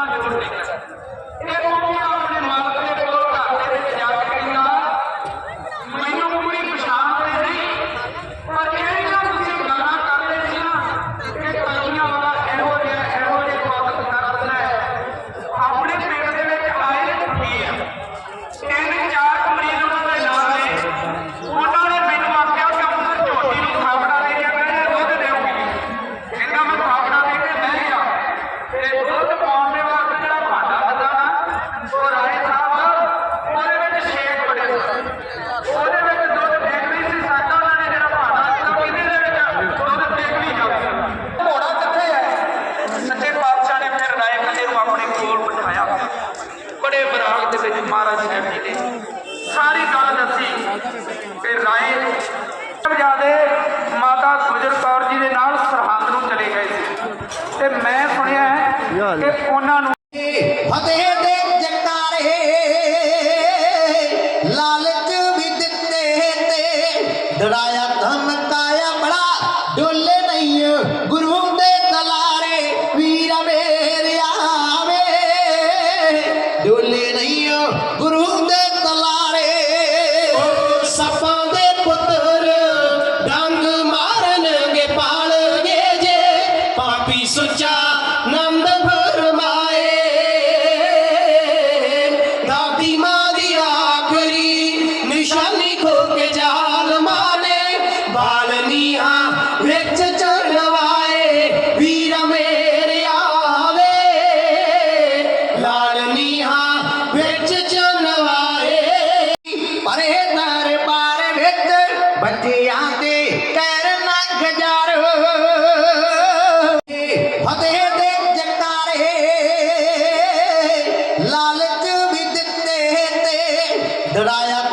ਉਹਨਾਂ ਜ਼ਰੂਰ ਮਹਾਰਾਜ ਸਾਹਿਬ ਜੀ ਨੇ ਸਾਰੀ ਗੱਲ ਦੱਸੀ ਤੇ ਰਾਏ ਜਾਦੇ ਮਾਤਾ ਗੁਜਰ ਕੌਰ ਜੀ ਦੇ ਨਾਲ ਸਰਹੰਦ ਨੂੰ ਚਲੇ ਗਏ ਸੀ। ਤੇ ਮੈਂ ਸੁਣਿਆ ਕਿ ਉਹਨਾਂ ਨੂੰ ਫਤਿਹ ਦੇ ਜਗਤਾਰੇ ਲਾਲਚ ਵੀ ਦਿੱਤੇ ਤੇ ਡੜਾਇਆ ਧਮਕਾਇਆ ਬੜਾ ਡੋਲੇ ਨਹੀਂ ਗੁਰੂ ਦੇ ਤਲਾਰੇ ਵੀਰ ਮੇਰਿਆ ਵੇ ਡੋਲੇ ਗੁਰੂ ਦੇ ਤਲਾਰੇ। ਸਪਾਂ ਦੇ ਪੁੱਤਰ ਡੰਗ ਮਾਰਨਗੇ ਪਾਲਗੇ ਜੇ। ਪਾਪੀ ਸੁਚਾ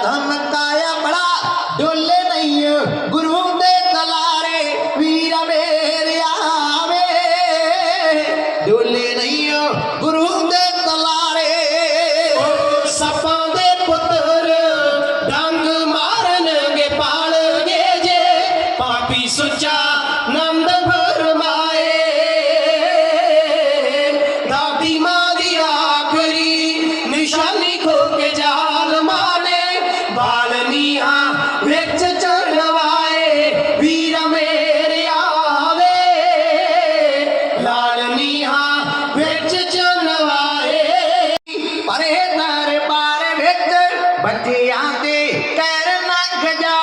I'm Muhammad बतिया ते तैरना गजा